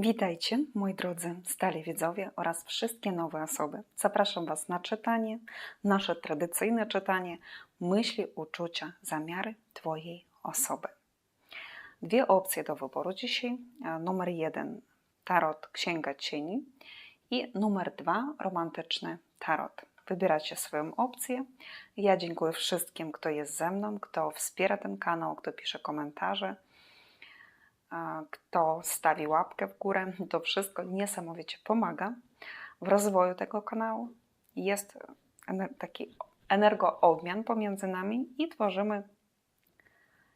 Witajcie, moi drodzy stali widzowie oraz wszystkie nowe osoby. Zapraszam Was na czytanie, nasze tradycyjne czytanie myśli, uczucia, zamiary Twojej osoby. Dwie opcje do wyboru dzisiaj. E, Numer jeden tarot Księga Cieni i numer dwa romantyczny tarot. Wybieracie swoją opcję. Ja dziękuję wszystkim, kto jest ze mną, kto wspiera ten kanał, kto pisze komentarze kto stawi łapkę w górę, to wszystko niesamowicie pomaga w rozwoju tego kanału. Jest taki energoobmian pomiędzy nami i tworzymy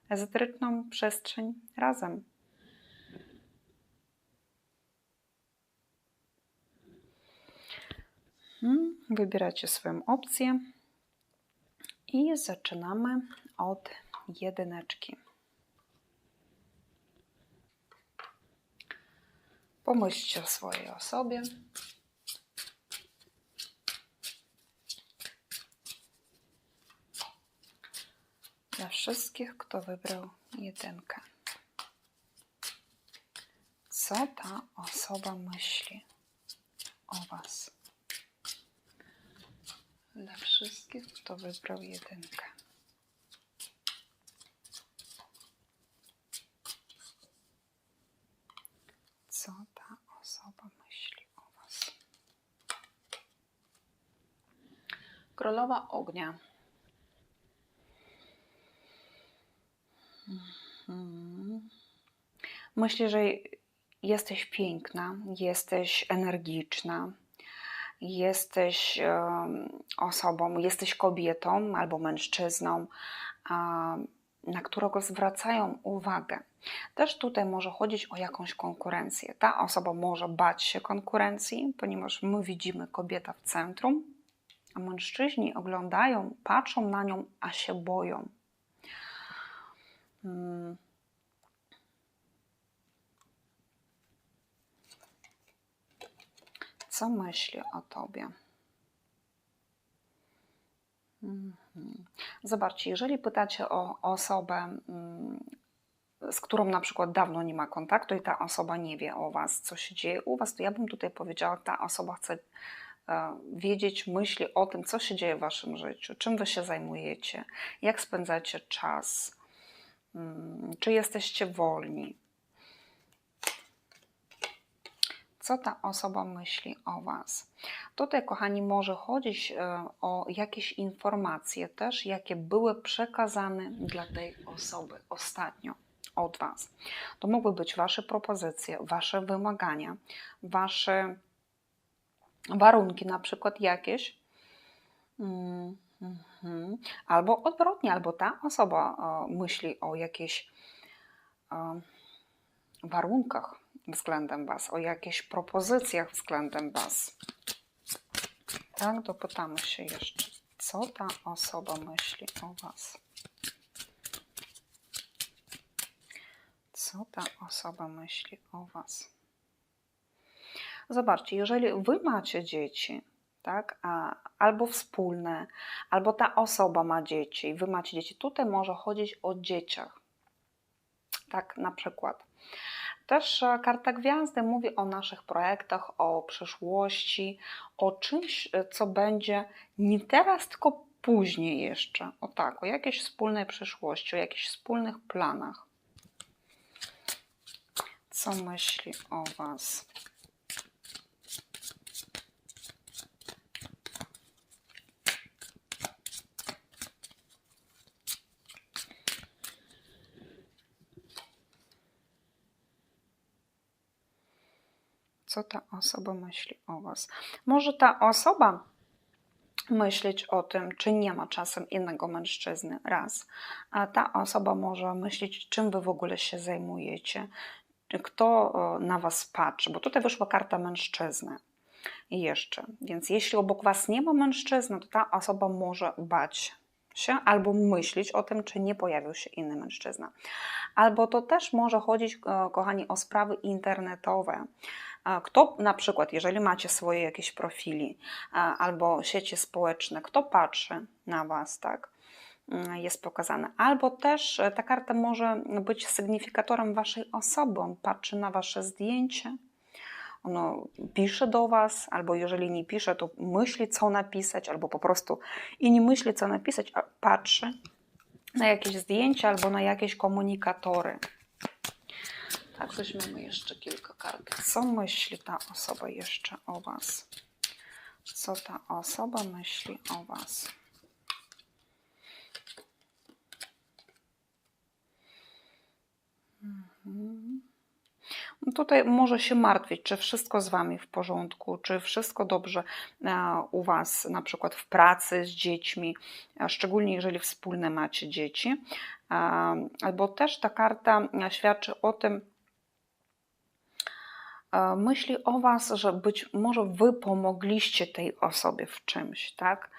ezoteryczną przestrzeń razem. Hmm, Wybieracie swoją opcję i zaczynamy od jedyneczki. Pomyślcie o swojej osobie. Dla wszystkich, kto wybrał jedynkę. Co ta osoba myśli o Was? Dla wszystkich, kto wybrał jedynkę. Co ta osoba myśli o Was? Królowa ognia. Myślę, że jesteś piękna, jesteś energiczna, jesteś osobą, jesteś kobietą albo mężczyzną, na którego zwracają uwagę. Też tutaj może chodzić o jakąś konkurencję. Ta osoba może bać się konkurencji, ponieważ my widzimy kobieta w centrum, a mężczyźni oglądają, patrzą na nią, a się boją. Mm. Co myśli o tobie? Mhm. Zobaczcie, jeżeli pytacie o osobę, mm, z którą na przykład dawno nie ma kontaktu i ta osoba nie wie o Was, co się dzieje u Was, to ja bym tutaj powiedziała, ta osoba chce wiedzieć, myśli o tym, co się dzieje w Waszym życiu, czym Wy się zajmujecie, jak spędzacie czas, mm, czy jesteście wolni. Co ta osoba myśli o Was? Tutaj, kochani, może chodzić e, o jakieś informacje też, jakie były przekazane dla tej osoby ostatnio od Was. To mogły być Wasze propozycje, Wasze wymagania, Wasze warunki, na przykład jakieś. Mm, mhm. Albo odwrotnie, albo ta osoba e, myśli o jakichś e, warunkach względem Was, o jakichś propozycjach względem Was. Tak, dopytamy się jeszcze, co ta osoba myśli o Was. Co ta osoba myśli o Was? Zobaczcie, jeżeli Wy macie dzieci, tak, a, albo wspólne, albo ta osoba ma dzieci, Wy macie dzieci, tutaj może chodzić o dzieciach. Tak, na przykład. Też e, karta gwiazdy mówi o naszych projektach, o przyszłości, o czymś, e, co będzie nie teraz, tylko później jeszcze. O tak, o jakiejś wspólnej przyszłości, o jakichś wspólnych planach. Co myśli o Was? Co ta osoba myśli o Was? Może ta osoba myśleć o tym, czy nie ma czasem innego mężczyzny, raz. A ta osoba może myśleć, czym Wy w ogóle się zajmujecie, kto e, na Was patrzy, bo tutaj wyszła karta mężczyzny. Jeszcze, więc jeśli obok Was nie ma mężczyzny, to ta osoba może bać się albo myśleć o tym, czy nie pojawił się inny mężczyzna. Albo to też może chodzić, e, kochani, o sprawy internetowe. Kto na przykład, jeżeli macie swoje jakieś profili albo sieci społeczne, kto patrzy na Was, tak? Mm, Jest pokazane. Albo też e, ta karta może być sygnifikatorem Waszej osoby. On patrzy na Wasze zdjęcie, ono pisze do Was, albo jeżeli nie pisze, to myśli, co napisać, albo po prostu i nie myśli, co napisać, a patrzy na jakieś zdjęcia albo na jakieś komunikatory. Tak, weźmiemy jeszcze kilka kart. Co myśli ta osoba jeszcze o Was? Co ta osoba myśli o Was? Mhm. Tutaj może się martwić, czy wszystko z Wami w porządku, czy wszystko dobrze e, u Was, na przykład w pracy z dziećmi, szczególnie jeżeli wspólne macie dzieci. E, Albo też ta karta świadczy o tym, e, myśli o Was, że być może Wy pomogliście tej osobie w czymś, tak?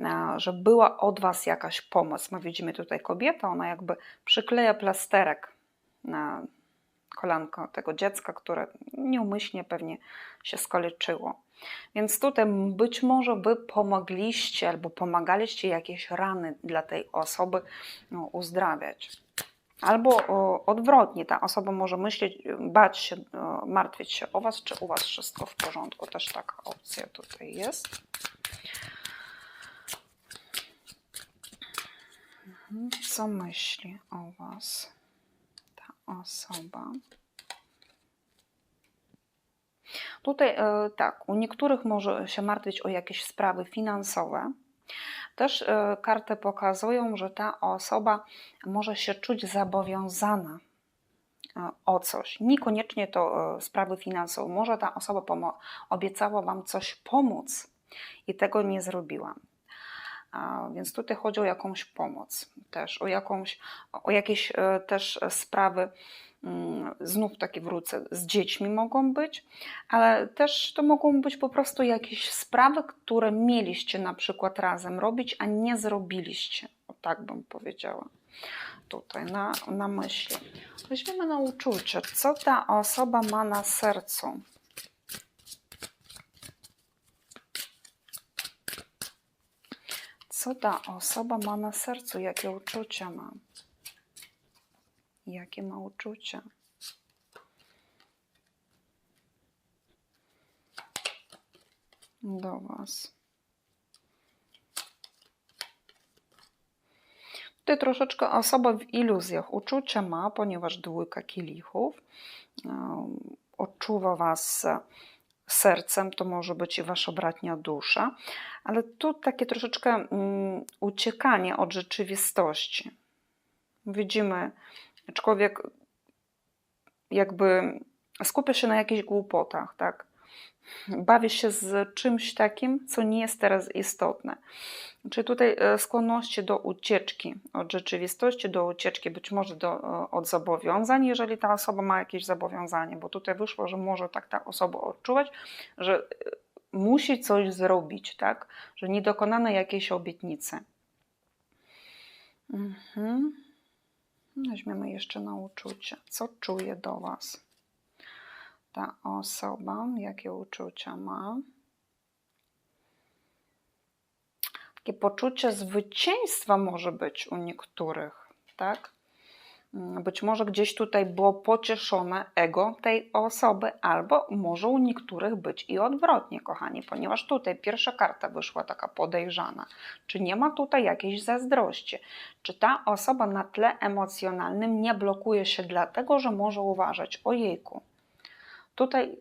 E, Że była od Was jakaś pomoc. My widzimy tutaj kobietę, ona jakby przykleja plasterek na kolanko tego dziecka, które nieumyślnie pewnie się skaleczyło. Więc tutaj być może Wy pomogliście albo pomagaliście jakieś rany dla tej osoby no, uzdrawiać. Albo odwrotnie, ta osoba może myśleć, bać się, martwić się o Was, czy u Was wszystko w porządku. Też taka opcja tutaj jest. Co myśli o Was ta osoba? Tutaj e, tak, u niektórych może się martwić o jakieś sprawy finansowe. Też e, karty pokazują, że ta osoba może się czuć zobowiązana e, o coś. Niekoniecznie to e, sprawy finansowe. Może ta osoba obiecała Wam coś pomóc i tego nie zrobiła. Więc tutaj chodzi o jakąś pomoc też, o, jakąś, o jakieś też sprawy, znów takie wrócę, z dziećmi mogą być, ale też to mogą być po prostu jakieś sprawy, które mieliście na przykład razem robić, a nie zrobiliście. O tak bym powiedziała tutaj na, na myśli. Weźmiemy na uczucie, co ta osoba ma na sercu. Co ta osoba ma na sercu? Jakie uczucia ma? Jakie ma uczucia? Do Was. Tutaj troszeczkę osoba w iluzjach uczucia ma, ponieważ dwójka kielichów. Um, Odczuwa Was sercem, to może być i Wasza bratnia dusza, ale tu takie troszeczkę mm, uciekanie od rzeczywistości. Widzimy, człowiek jakby skupia się na jakichś głupotach, tak? Bawi się z czymś takim, co nie jest teraz istotne. Czyli tutaj e, skłonności do ucieczki od rzeczywistości, do ucieczki być może do, e, od zobowiązań, jeżeli ta osoba ma jakieś zobowiązanie, bo tutaj wyszło, że może tak ta osoba odczuwać, że e, musi coś zrobić, tak? Że nie dokonano jakiejś obietnicy. Mhm. Weźmiemy jeszcze na uczucie. Co czuje do Was ta osoba? Jakie uczucia ma? Takie poczucie zwycięstwa może być u niektórych, tak? Być może gdzieś tutaj było pocieszone ego tej osoby, albo może u niektórych być i odwrotnie, kochani, ponieważ tutaj pierwsza karta wyszła taka podejrzana. Czy nie ma tutaj jakiejś zazdrości? Czy ta osoba na tle emocjonalnym nie blokuje się dlatego, że może uważać o jejku? Tutaj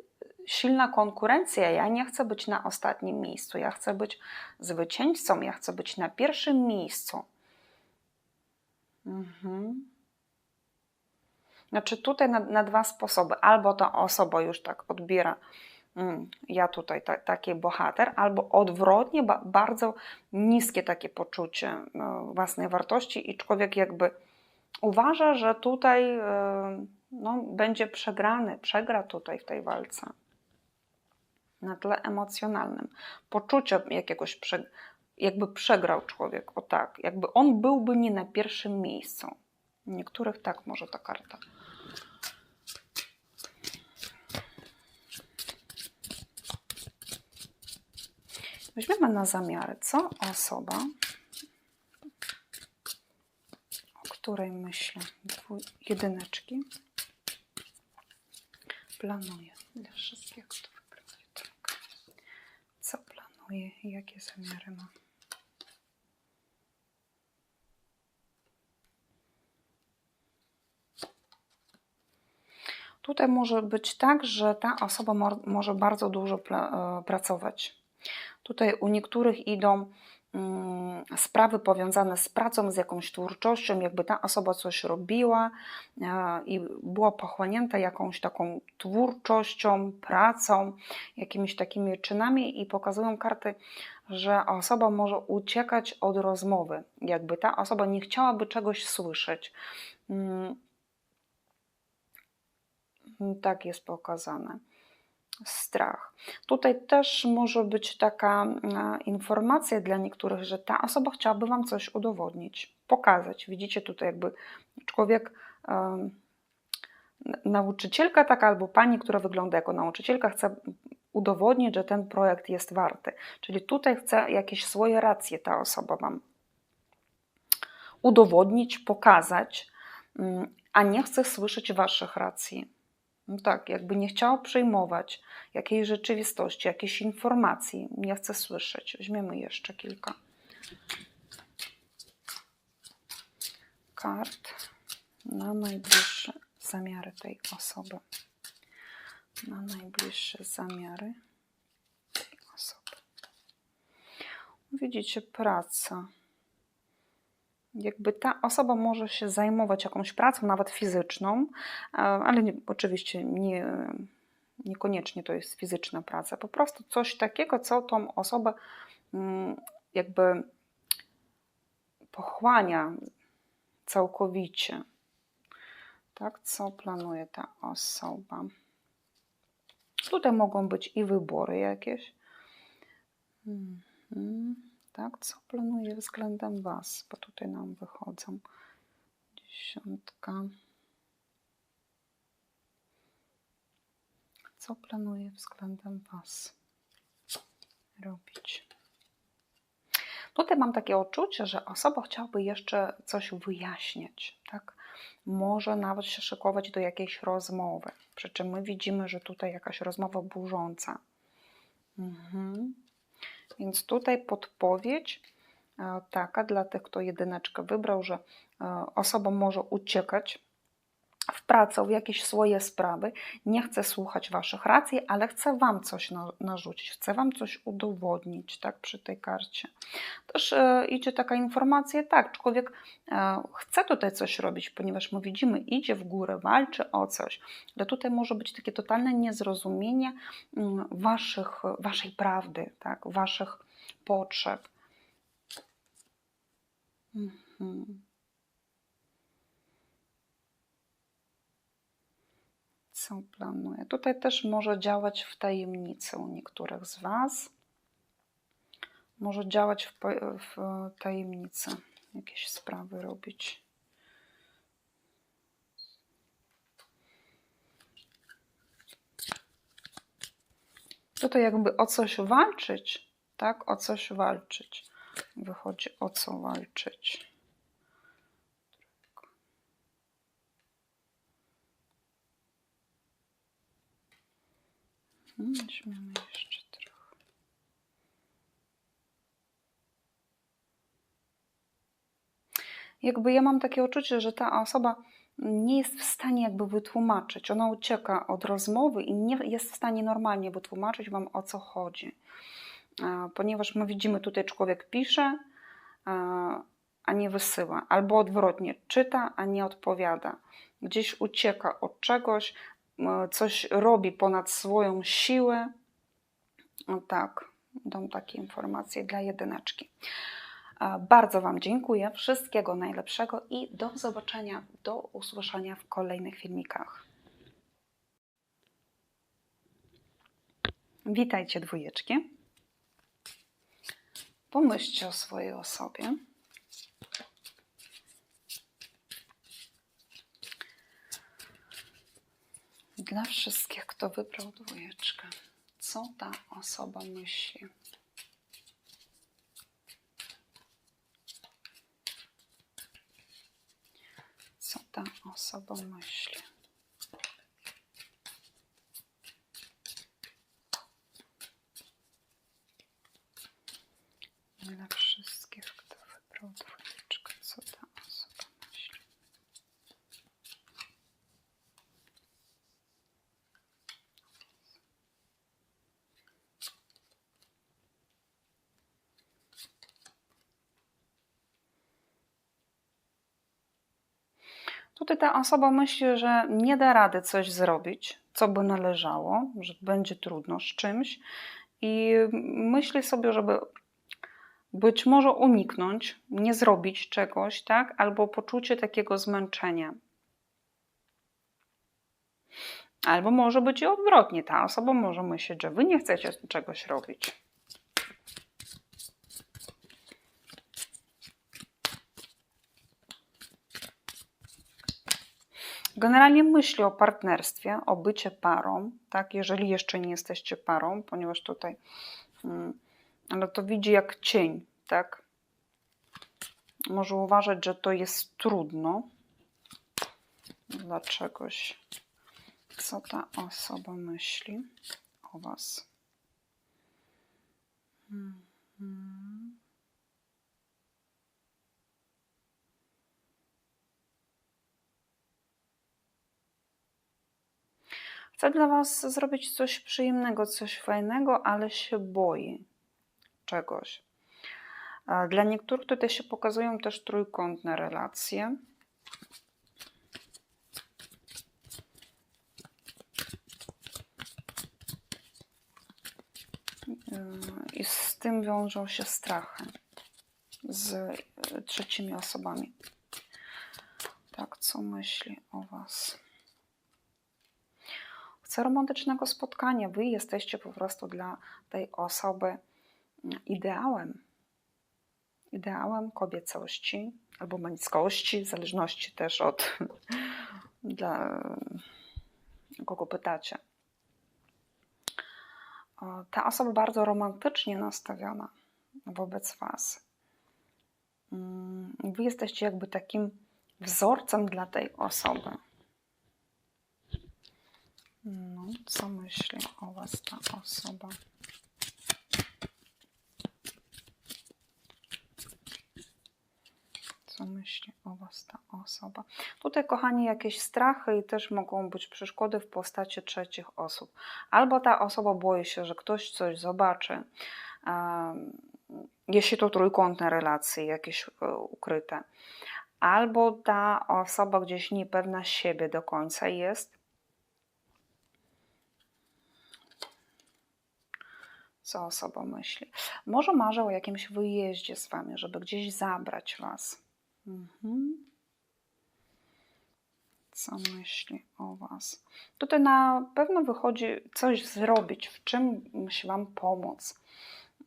silna konkurencja. Ja nie chcę być na ostatnim miejscu, ja chcę być zwycięzcą, ja chcę być na pierwszym miejscu. Mhm. Znaczy tutaj na, na dwa sposoby. Albo ta osoba już tak odbiera, mm, ja tutaj ta, taki bohater, albo odwrotnie, ba, bardzo niskie takie poczucie e, własnej wartości i człowiek jakby uważa, że tutaj e, no, będzie przegrany, przegra tutaj w tej walce. Na tle emocjonalnym. Poczucie jakiegoś, jakby przegrał człowiek, o tak, jakby on byłby nie na pierwszym miejscu. Niektórych tak może ta karta. Weźmiemy na zamiary, co osoba, o której myślę, jedyneczki, planuje. Dla wszystkich, kto wybrał. Co planuje, jakie zamiary ma? Tutaj może być tak, że ta osoba mo- może bardzo dużo e, pracować. Tutaj u niektórych idą mm, sprawy powiązane z pracą, z jakąś twórczością, jakby ta osoba coś robiła e, i była pochłonięta jakąś taką twórczością, pracą, jakimiś takimi czynami i pokazują karty, że osoba może uciekać od rozmowy, jakby ta osoba nie chciałaby czegoś słyszeć. Tak jest pokazane. Strach. Tutaj też może być taka e, informacja dla niektórych, że ta osoba chciałaby Wam coś udowodnić, pokazać. Widzicie tutaj jakby człowiek, nauczycielka taka albo pani, która wygląda jako nauczycielka, chce udowodnić, że ten projekt jest warty. Czyli tutaj chce jakieś swoje racje ta osoba Wam udowodnić, pokazać, mm, a nie chce słyszeć Waszych racji. No tak, jakby nie chciała przyjmować jakiejś rzeczywistości, jakiejś informacji, nie chce słyszeć. Weźmiemy jeszcze kilka kart na najbliższe zamiary tej osoby. Na najbliższe zamiary tej osoby. Widzicie, praca. Jakby ta osoba może się zajmować jakąś pracą, nawet fizyczną, e, ale nie, oczywiście nie, niekoniecznie to jest fizyczna praca. Po prostu coś takiego, co tą osobę mm, jakby pochłania całkowicie. Tak, co planuje ta osoba? Tutaj mogą być i wybory jakieś. Mhm. Tak, co planuje względem Was? Bo tutaj nam wychodzą dziesiątka. Co planuje względem Was robić? Tutaj mam takie odczucie, że osoba chciałaby jeszcze coś wyjaśniać, tak? Może nawet się szykować do jakiejś rozmowy. Przy czym my widzimy, że tutaj jakaś rozmowa burząca. Mhm. Więc tutaj podpowiedź e, taka dla tych, kto jedyneczkę wybrał, że e, osoba może uciekać w pracę, w jakieś swoje sprawy, nie chce słuchać Waszych racji, ale chce Wam coś na, narzucić, chce Wam coś udowodnić, tak, przy tej karcie. Też e, idzie taka informacja, tak, człowiek e, chce tutaj coś robić, ponieważ my widzimy, idzie w górę, walczy o coś, ale tutaj może być takie totalne niezrozumienie mm, waszych, Waszej prawdy, tak, Waszych potrzeb. Mhm. Co planuję? Tutaj też może działać w tajemnicy u niektórych z Was. Może działać w, w tajemnicy, jakieś sprawy robić. Tutaj jakby o coś walczyć, tak? O coś walczyć. Wychodzi o co walczyć. Hmm, Weźmiemy jeszcze trochę. Jakby ja mam takie uczucie, że ta osoba nie jest w stanie jakby wytłumaczyć. Ona ucieka od rozmowy i nie jest w stanie normalnie wytłumaczyć Wam o co chodzi. E, Ponieważ my widzimy tutaj człowiek pisze, e, a nie wysyła. Albo odwrotnie, czyta, a nie odpowiada. Gdzieś ucieka od czegoś, coś robi ponad swoją siłę. O tak, dam takie informacje dla jedyneczki. E, Bardzo Wam dziękuję. Wszystkiego najlepszego i do zobaczenia, do usłyszenia w kolejnych filmikach. Witajcie dwójeczki. Pomyślcie o swojej osobie. Dla wszystkich, kto wybrał dwójeczkę, co ta osoba myśli? Co ta osoba myśli? Dla wszystkich, kto wybrał dwójeczkę. Tutaj ta osoba myśli, że nie da rady coś zrobić, co by należało, że będzie trudno z czymś i myśli sobie, żeby być może uniknąć, nie zrobić czegoś, tak? Albo poczucie takiego zmęczenia. Albo może być i odwrotnie. Ta osoba może myśleć, że wy nie chcecie czegoś robić. Generalnie myśli o partnerstwie, o bycie parą, tak, jeżeli jeszcze nie jesteście parą, ponieważ tutaj, mm, ale to widzi jak cień, tak. Może uważać, że to jest trudno dla czegoś, co ta osoba myśli o Was. Hmm. Chce dla Was zrobić coś przyjemnego, coś fajnego, ale się boi czegoś. Dla niektórych tutaj się pokazują też trójkątne relacje. I z tym wiążą się strachy z trzecimi osobami. Tak, co myśli o Was? Chcę romantycznego spotkania. Wy jesteście po prostu dla tej osoby ideałem. Ideałem kobiecości albo męskości, w zależności też od dla kogo pytacie. Ta osoba bardzo romantycznie nastawiona wobec Was. Mm, wy jesteście jakby takim wzorcem dla tej osoby. No, co myśli o Was ta osoba? Co myśli o Was ta osoba? Tutaj, kochani, jakieś strachy i też mogą być przeszkody w postaci trzecich osób. Albo ta osoba boi się, że ktoś coś zobaczy, jeśli to trójkątne relacje jakieś e, ukryte. Albo ta osoba gdzieś niepewna siebie do końca jest co osoba myśli. Może marzę o jakimś wyjeździe z Wami, żeby gdzieś zabrać Was. Mhm. Co myśli o Was? Tutaj na pewno wychodzi coś zrobić, w czym musi Wam pomóc.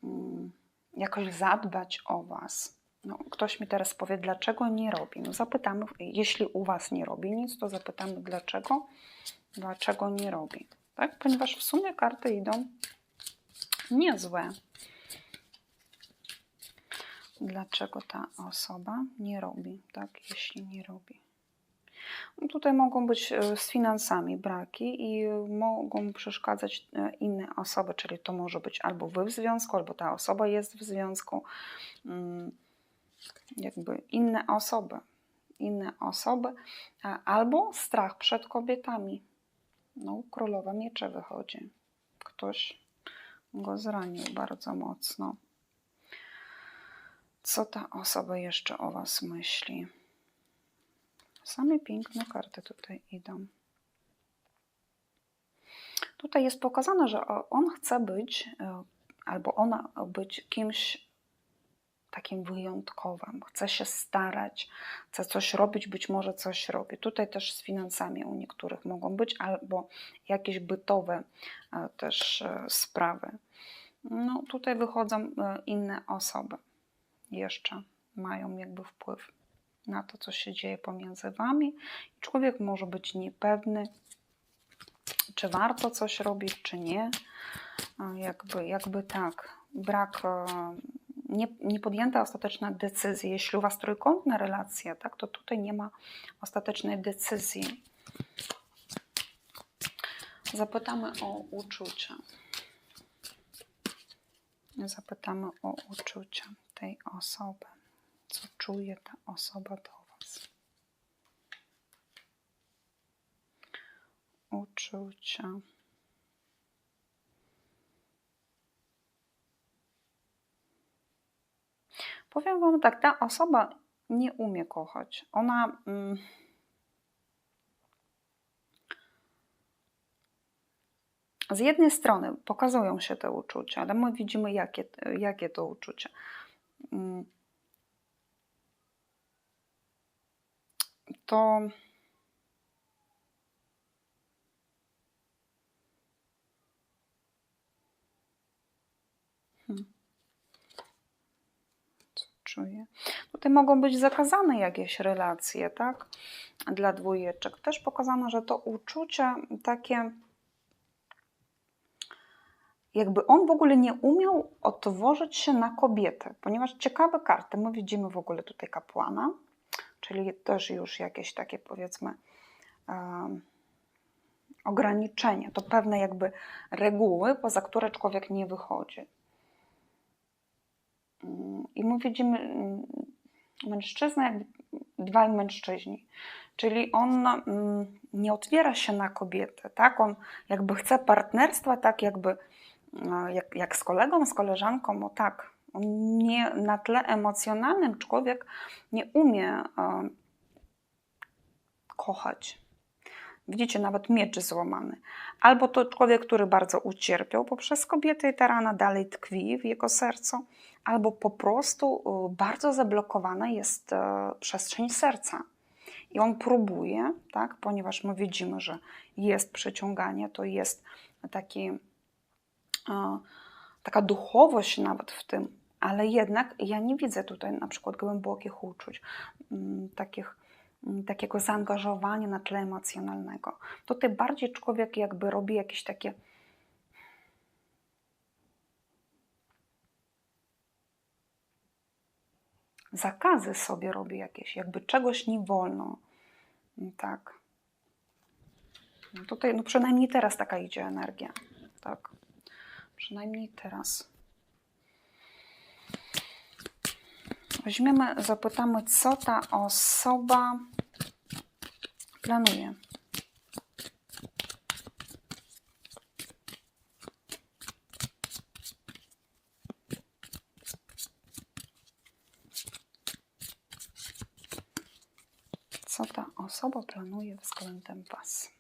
Mm, jakoś zadbać o Was. No, ktoś mi teraz powie, dlaczego nie robi. No zapytamy, jeśli u Was nie robi nic, to zapytamy dlaczego, dlaczego nie robi. Tak? Ponieważ w sumie karty idą niezłe. Dlaczego ta osoba nie robi, tak, jeśli nie robi? No tutaj mogą być e, z finansami braki i mogą przeszkadzać e, inne osoby, czyli to może być albo wy w związku, albo ta osoba jest w związku. Mm, jakby inne osoby, inne osoby, albo strach przed kobietami. No, królowa miecze wychodzi. Ktoś go zranił bardzo mocno. Co ta osoba jeszcze o Was myśli? Same piękne karty tutaj idą. Tutaj jest pokazane, że on chce być, e, albo ona być kimś takim wyjątkowym. Chce się starać, chce coś robić, być może coś robi. Tutaj też z finansami u niektórych mogą być, albo jakieś bytowe e, też e, sprawy. No, tutaj wychodzą e, inne osoby. Jeszcze mają jakby wpływ na to, co się dzieje pomiędzy wami. Człowiek może być niepewny, czy warto coś robić, czy nie. Jakby, jakby tak, brak nie, nie podjęta ostateczna decyzja. Jeśli u Was trójkątna relacja, tak, to tutaj nie ma ostatecznej decyzji. Zapytamy o uczucia. Zapytamy o uczucia tej osoby. Co czuje ta osoba do Was? Uczucia. Powiem Wam tak, ta osoba nie umie kochać. Ona. Mm, z jednej strony pokazują się te uczucia, ale my widzimy, jakie, jakie to uczucia. Mm, to Co czuję? Tutaj mogą być zakazane jakieś relacje, tak? Dla dwójeczek. Też pokazano, że to uczucie takie jakby on w ogóle nie umiał otworzyć się na kobietę, ponieważ ciekawe karty, my widzimy w ogóle tutaj kapłana, czyli też już jakieś takie powiedzmy um, ograniczenia, to pewne jakby reguły, poza które człowiek nie wychodzi. I my widzimy mm, mężczyznę, jakby dwaj mężczyźni. Czyli on mm, nie otwiera się na kobietę, tak? On jakby chce partnerstwa, tak jakby jak, jak z kolegą, z koleżanką, no tak, nie, na tle emocjonalnym człowiek nie umie e, kochać. Widzicie, nawet miecz złamany. Albo to człowiek, który bardzo ucierpiał poprzez kobietę i ta rana dalej tkwi w jego sercu, albo po prostu e, bardzo zablokowana jest e, przestrzeń serca. I on próbuje, tak, ponieważ my widzimy, że jest przyciąganie, to jest taki taka duchowość nawet w tym, ale jednak ja nie widzę tutaj na przykład głębokich uczuć, mm, takich, mm, takiego zaangażowania na tle emocjonalnego. Tutaj bardziej człowiek jakby robi jakieś takie zakazy sobie robi jakieś, jakby czegoś nie wolno. Tak. No tutaj, no przynajmniej teraz taka idzie energia. Tak. Przynajmniej teraz. Weźmiemy, zapytamy, co ta osoba planuje. Co ta osoba planuje względem Was?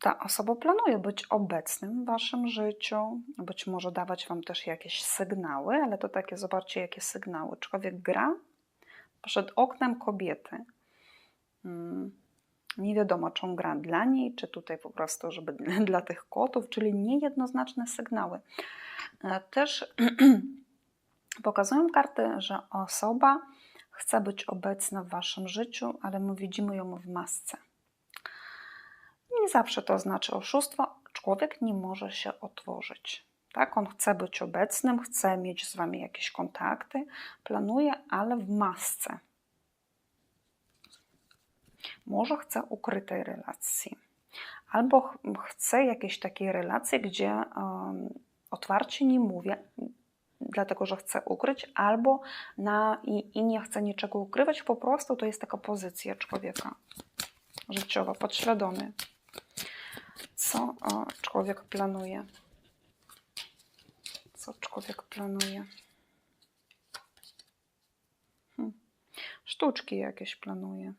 ta osoba planuje być obecnym w waszym życiu, być może dawać wam też jakieś sygnały, ale to takie, zobaczcie, jakie sygnały. Człowiek gra przed oknem kobiety. Hmm. Nie wiadomo, czy on gra dla niej, czy tutaj po prostu, żeby dla tych kotów, czyli niejednoznaczne sygnały. E, też pokazują karty, że osoba chce być obecna w waszym życiu, ale my widzimy ją w masce nie zawsze to znaczy oszustwo. Człowiek nie może się otworzyć. Tak? On chce być obecnym, chce mieć z wami jakieś kontakty, planuje, ale w masce. Może chce ukrytej relacji, albo chce jakiejś takiej relacji, gdzie um, otwarcie nie mówię, dlatego że chce ukryć, albo na, i, i nie chce niczego ukrywać, po prostu to jest taka pozycja człowieka życiowa, podświadomy co człowiek planuje. Co człowiek planuje. Hm. Sztuczki jakieś planuje.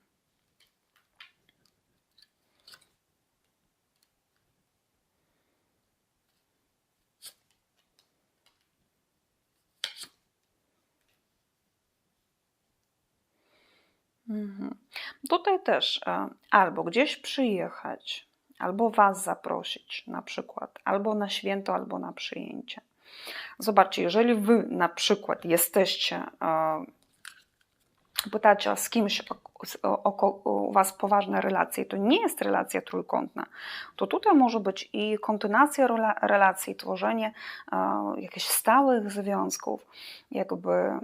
Mhm. Tutaj też e, albo gdzieś przyjechać, albo Was zaprosić na przykład, albo na święto, albo na przyjęcie. Zobaczcie, jeżeli Wy na przykład jesteście, e, pytacie z kimś o, o, u Was poważne relacje, to nie jest relacja trójkątna, to tutaj może być i kontynuacja relacji, tworzenie e, jakichś stałych związków, jakby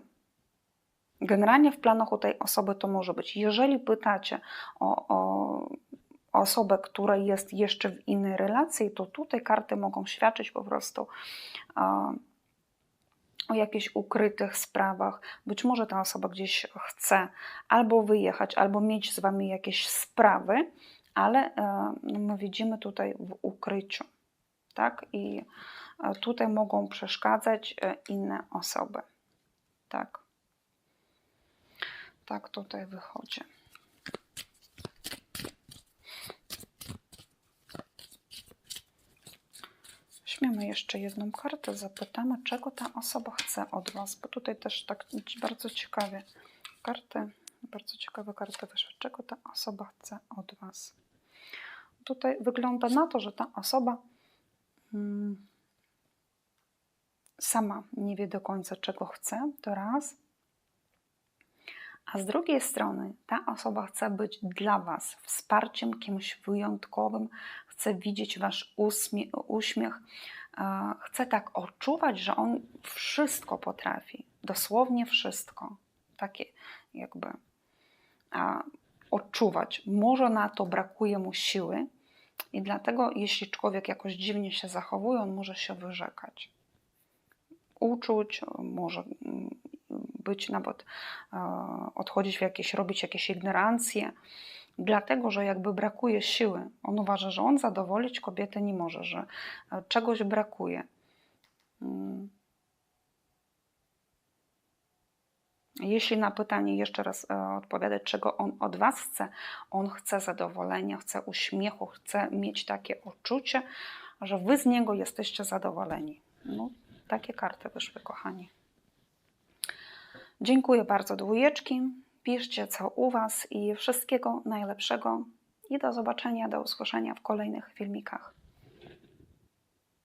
Generalnie w planach u tej osoby to może być. Jeżeli pytacie o, o osobę, która jest jeszcze w innej relacji, to tutaj karty mogą świadczyć po prostu o jakichś ukrytych sprawach. Być może ta osoba gdzieś chce albo wyjechać, albo mieć z wami jakieś sprawy, ale e, my widzimy tutaj w ukryciu. Tak? I e, tutaj mogą przeszkadzać e, inne osoby. Tak. Tak tutaj wychodzi. Weźmiemy jeszcze jedną kartę, zapytamy, czego ta osoba chce od Was, bo tutaj też tak bardzo ciekawie karty, bardzo ciekawe karty wyszły. Czego ta osoba chce od Was? Tutaj wygląda na to, że ta osoba mm, sama nie wie do końca, czego chce, to raz. A z drugiej strony ta osoba chce być dla Was wsparciem, kimś wyjątkowym, chce widzieć Wasz uśmiech, e, chce tak odczuwać, że On wszystko potrafi, dosłownie wszystko. Takie jakby odczuwać. Może na to brakuje mu siły i dlatego jeśli człowiek jakoś dziwnie się zachowuje, on może się wyrzekać. Uczuć, może mm, być nawet e, odchodzić w jakieś, robić jakieś ignorancje, dlatego że jakby brakuje siły. On uważa, że on zadowolić kobietę nie może, że e, czegoś brakuje. Mm. Jeśli na pytanie jeszcze raz e, odpowiadać, czego on od Was chce, on chce zadowolenia, chce uśmiechu, chce mieć takie uczucie, że Wy z niego jesteście zadowoleni. No, takie karty wyszły, kochani. Dziękuję bardzo, dwójeczki. Piszcie, co u Was i wszystkiego najlepszego. I do zobaczenia, do usłyszenia w kolejnych filmikach.